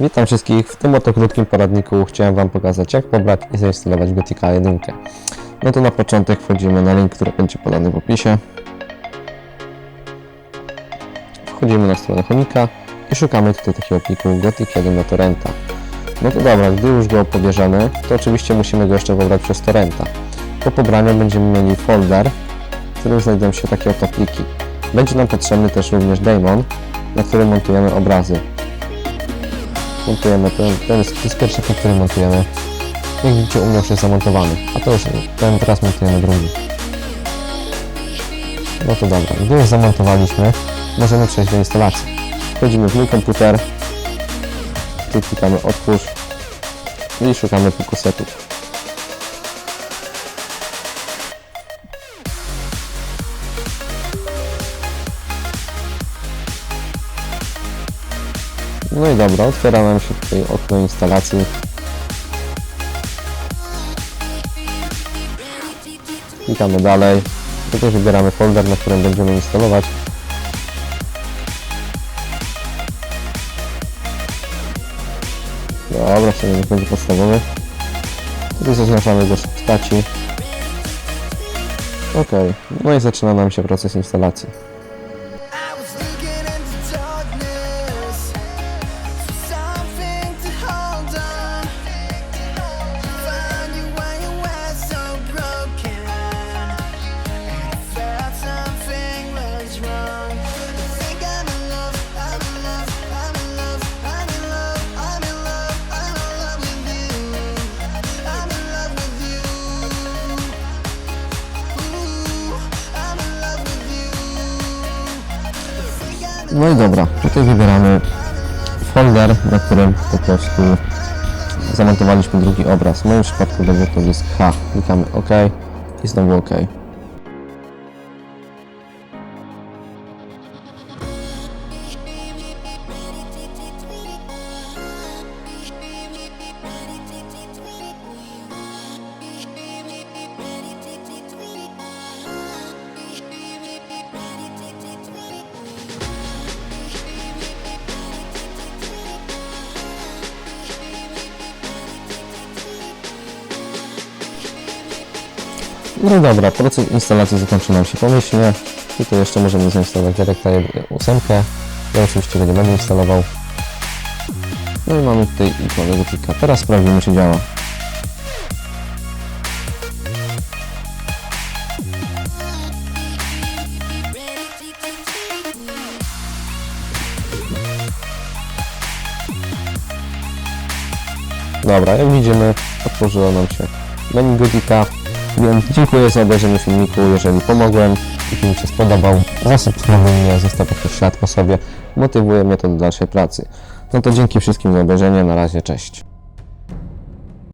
Witam wszystkich. W tym oto krótkim poradniku chciałem Wam pokazać, jak pobrać i zainstalować Gothica 1. No to na początek wchodzimy na link, który będzie podany w opisie. Wchodzimy na stronę chomika i szukamy tutaj takiego pliku Gothic 1 na torrenta. No to dobra, gdy już go pobierzemy, to oczywiście musimy go jeszcze pobrać przez torrenta. Po pobraniu będziemy mieli folder, w którym znajdą się takie oto pliki. Będzie nam potrzebny też również daemon, na którym montujemy obrazy montujemy, ten, ten, jest, to jest pierwszy który montujemy. Jak widzicie, u mnie już jest zamontowany, a to już ten teraz montujemy drugi. No to dobra, gdy już zamontowaliśmy, możemy przejść do instalacji. Wchodzimy w mój komputer, tu klikamy otwórz i szukamy pliku No i dobra, otwiera nam się tutaj okno instalacji. Klikamy dalej. Tutaj wybieramy folder, na którym będziemy instalować. Dobra, sobie niech będzie podstawowy. Tutaj zaznaczamy z postaci. Ok, no i zaczyna nam się proces instalacji. No i dobra, tutaj wybieramy folder, na którym po prostu zamontowaliśmy drugi obraz. W moim przypadku będzie to dysk H. Klikamy OK i znowu OK. No i dobra, proces instalacji zakończył nam się pomyślnie. Tutaj jeszcze możemy zainstalować Directa 8. Ja oczywiście go nie będę instalował. No i mamy tutaj nowego plika. Teraz sprawdzimy, czy działa. Dobra, jak widzimy, otworzyło nam się menu Gotika. Więc dziękuję za obejrzenie filmiku. Jeżeli pomogłem i film się spodobał, zasubskrybuj mnie, zostaw jakiś ślad po sobie. Motywuje mnie to do dalszej pracy. No to dzięki wszystkim za obejrzenie. Na razie, cześć.